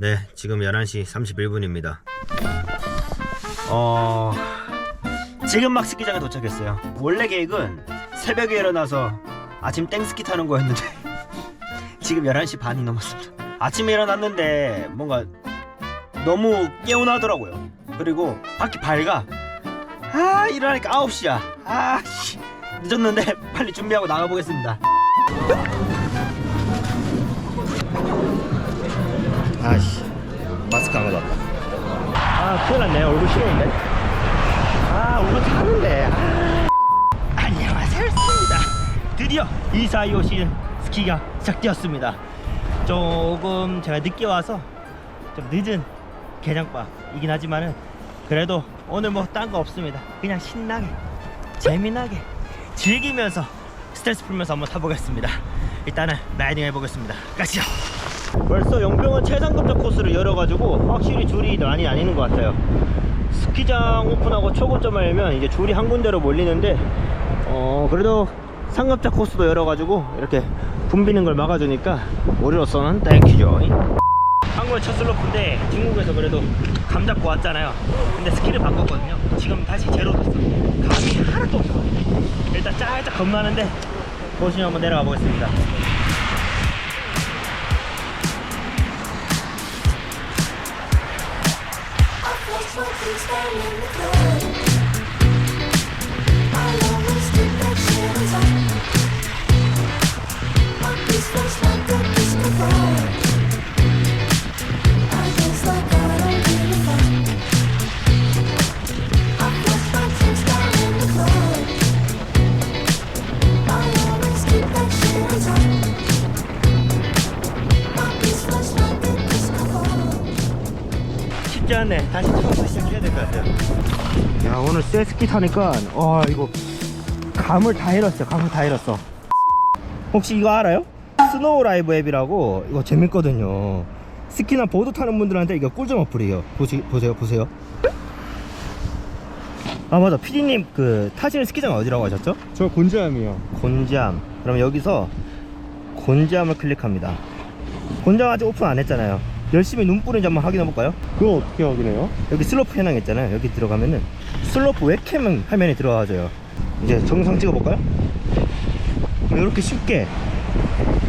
네, 지금 11시 31분입니다. 어, 지금 막 스키장에 도착했어요. 원래 계획은 새벽에 일어나서 아침 땡스키 타는 거였는데 지금 11시 반이 넘었습니다. 아침에 일어났는데 뭔가 너무 개운하더라고요. 그리고 밖이 밝아. 아, 일어나니까 9시야. 아, 씨. 늦었는데 빨리 준비하고 나가보겠습니다. 아씨 마스크 안 가져왔다. 아 큰일 났네. 얼굴 시려운데? 아 얼굴 타는데. 아. 안녕하세요 스키입니다. 드디어 245 시즌 스키가 시작되었습니다. 조금 제가 늦게 와서 좀 늦은 개장바이긴 하지만은 그래도 오늘 뭐 딴 거 없습니다. 그냥 신나게 재미나게 즐기면서 스트레스 풀면서 한번 타보겠습니다. 일단은 라이딩 해보겠습니다. 가시죠 벌써 용병은 최상급적 코스를 열어가지고 확실히 줄이 많이 아니는 것 같아요. 스키장 오픈하고 초고점 알면 이제 줄이 한 군데로 몰리는데 어 그래도 상급자 코스도 열어가지고 이렇게 붐비는 걸 막아주니까 우리로서는 땡큐죠 한국의 첫 슬로프인데 중국에서 그래도 감 잡고 왔잖아요. 근데 스키를 바꿨거든요. 지금 다시 제로 됐어. 감이 하나도 없어. 일단 짤짝 겁나는데 보시면 한번 내려가 보겠습니다 Please don't let me. 쉽지 않네. 다시 처음부터 시작해야 될 것 같아요. 야, 오늘 쇠스키 타니까, 와, 이거, 감을 다 잃었어요. 감을 다 잃었어. 혹시 이거 알아요? 스노우 라이브 앱이라고, 이거 재밌거든요. 스키나 보드 타는 분들한테 이거 꿀잼 어플이에요. 보시, 보세요, 보세요. 아, 맞아. 피디님, 그, 타시는 스키장 어디라고 하셨죠? 저 곤지암이요. 곤지암. 그럼 여기서 곤지암을 클릭합니다. 곤지암 아직 오픈 안 했잖아요. 열심히 눈 뿌린지 한번 확인해 볼까요? 그거 어떻게 확인해요? 여기 슬로프 현황 있잖아요 여기 들어가면은 슬로프 웹캠 화면이 들어가져요 이제 정상 찍어 볼까요? 이렇게 쉽게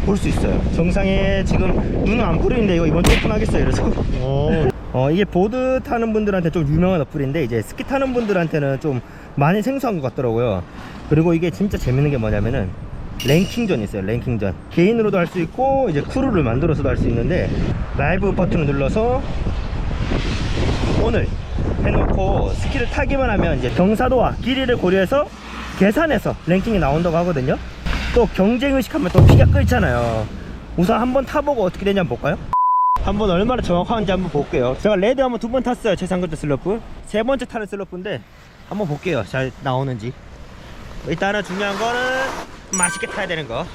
볼 수 있어요 정상에 지금 눈은 안 뿌리는데 이거 이번 주 오픈하겠어요 그래서 어. 어 이게 보드 타는 분들한테 좀 유명한 어플인데 이제 스키 타는 분들한테는 좀 많이 생소한 것 같더라고요 그리고 이게 진짜 재밌는 게 뭐냐면은 랭킹전 있어요 랭킹전. 개인으로도 할 수 있고 이제 크루를 만들어서도 할 수 있는데 라이브 버튼을 눌러서 오늘 해놓고 스키를 타기만 하면 이제 경사도와 길이를 고려해서 계산해서 랭킹이 나온다고 하거든요. 또 경쟁의식 하면 또 피가 끓잖아요. 우선 한번 타보고 어떻게 되냐 한번 볼까요? 한번 얼마나 정확한지 한번 볼게요. 제가 레드 한번 두 번 탔어요 최상급자 슬로프. 세 번째 타는 슬로프인데 한번 볼게요 잘 나오는지 일단은 중요한 거는 맛있게 타야 되는 거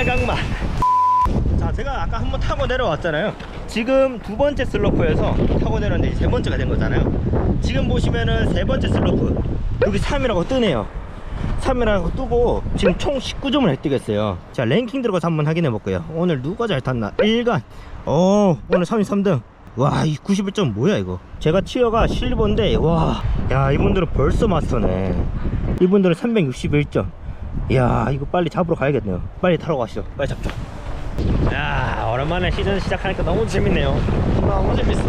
빨강 맛. 자, 제가 아까 한번 타고 내려왔잖아요. 지금 두 번째 슬로프에서 타고 내려왔는데 세 번째가 된 거잖아요. 지금 보시면은 세 번째 슬로프 여기 3이라고 뜨네요. 3이라고 뜨고 지금 총 19점을 획득했어요. 자, 랭킹 들어가서 한번 확인해 볼게요. 오늘 누가 잘 탔나? 1간. 어, 오늘 33등. 와, 이 91점 뭐야 이거? 제가 티어가 실버인데 와, 야 이분들은 벌써 마스터네. 이분들은 361점. 이야 이거 빨리 잡으러 가야겠네요. 빨리 타러 가시죠. 빨리 잡죠. 야 오랜만에 시즌 시작하니까 너무 재밌네요. 너무 재밌어.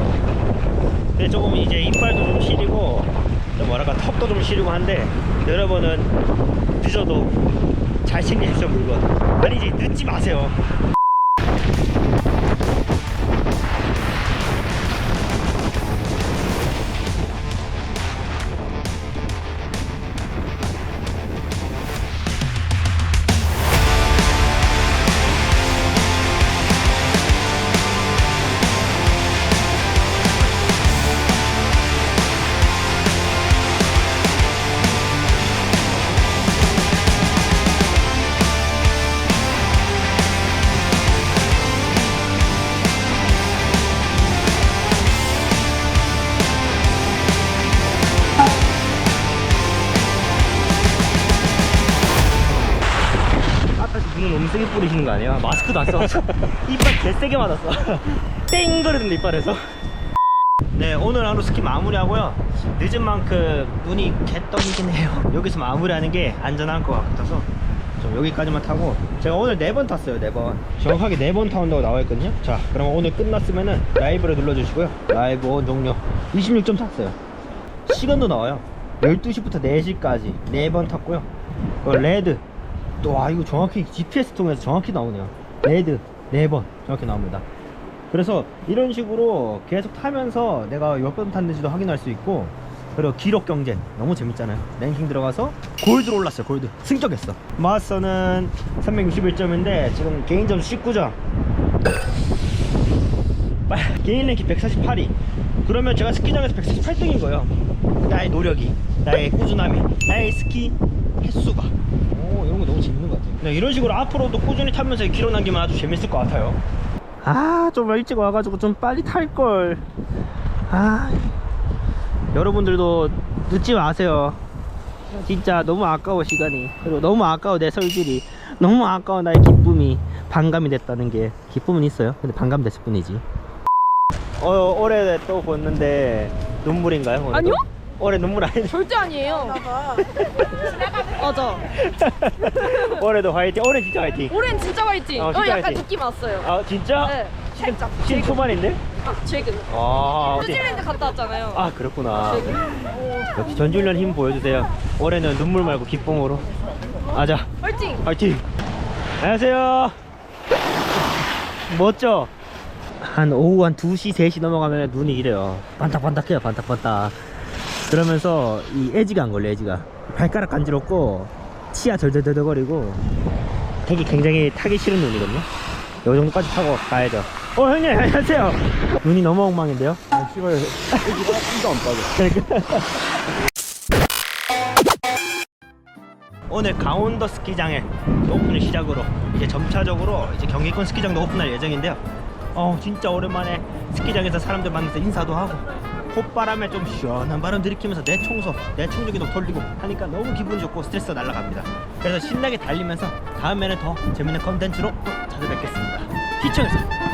근데 조금 이제 이빨도 좀 시리고 좀 뭐랄까 턱도 좀 시리고 한데 여러분은 늦어도 잘 챙기십시오 물건 아니지 늦지 마세요 세게 뿌리시는 거 아니야? 마스크도 안 써가지고. 이빨 개세게 맞았어. 땡 거리던데 이빨에서. 네 오늘 하루 스키 마무리하고요. 늦은 만큼 눈이 개떡이긴 해요. 여기서 마무리하는 게 안전할 것 같아서 좀 여기까지만 타고 제가 오늘 네 번 탔어요 네번. 정확하게 네 번 타온다고 나와 있거든요. 자 그럼 오늘 끝났으면은 라이브를 눌러주시고요. 라이브 온 종료 26점 탔어요. 시간도 나와요. 12시부터 4시까지 네 번 탔고요. 그 레드 또아 이거 정확히 GPS 통해서 정확히 나오네요. 레드 네번 정확히 나옵니다. 그래서 이런 식으로 계속 타면서 내가 몇 번 탔는지도 확인할 수 있고 그리고 기록 경쟁 너무 재밌잖아요. 랭킹 들어가서 골드로 올랐어요 골드. 승격했어. 마스터는 361점인데 지금 개인 점수 19점. 개인 랭킹 148위. 그러면 제가 스키장에서 148등인 거예요. 나의 노력이 나의 꾸준함이 나의 스키 횟수가 오 이런 거 너무 재밌는 것 같아요 네, 이런 식으로 앞으로도 꾸준히 타면서 기록 남기면 아주 재밌을 것 같아요 아 좀 일찍 와가지고 좀 빨리 탈걸 아 여러분들도 늦지 마세요 진짜 너무 아까워 시간이 그리고 너무 아까워 내 설질이 너무 아까워 나의 기쁨이 반감이 됐다는 게 기쁨은 있어요 근데 반감 됐을 뿐이지 어, 올해 또 봤는데 눈물인가요? 올해도? 아니요? 올해 눈물 아닌데 절대 아니에요. 맞아. 올해도 화이팅 올해 진짜 화이팅 올해는 진짜 화이팅. 어, 어, 진짜 약간 화이팅. 느낌 왔어요. 아 진짜? 네, 살짝. 시즌 초반인데? 아, 최근. 아? 뉴질랜드 갔다 왔잖아요. 아 그렇구나. 역시 전주련 힘 보여주세요 올해는 눈물 말고 기쁨으로 아자 화이팅. 화이팅 안녕하세요 멋져 한 오후 한 2시 3시 넘어가면 눈이 이래요 반딱반딱해요 반딱반딱 그러면서 이 에지가 안 걸려 에지가 발가락 간지럽고 치아 덜덜덜거리고 되게 굉장히 타기 싫은 눈이거든요. 요 정도까지 타고 가야죠. 어 형님 안녕하세요. 눈이 너무 엉망인데요? 씨발. 애기가 한도 안 빠져. 오늘 강원도 스키장의 오픈을 시작으로 이제 점차적으로 이제 경기권 스키장도 오픈할 예정인데요. 어 진짜 오랜만에 스키장에서 사람들 만나서 인사도 하고 콧바람에 좀 시원한 바람 들이키면서 내 청소, 내 청소기도 돌리고 하니까 너무 기분 좋고 스트레스가 날아갑니다. 그래서 신나게 달리면서 다음에는 더 재밌는 컨텐츠로 또 찾아뵙겠습니다. 시청해주세요.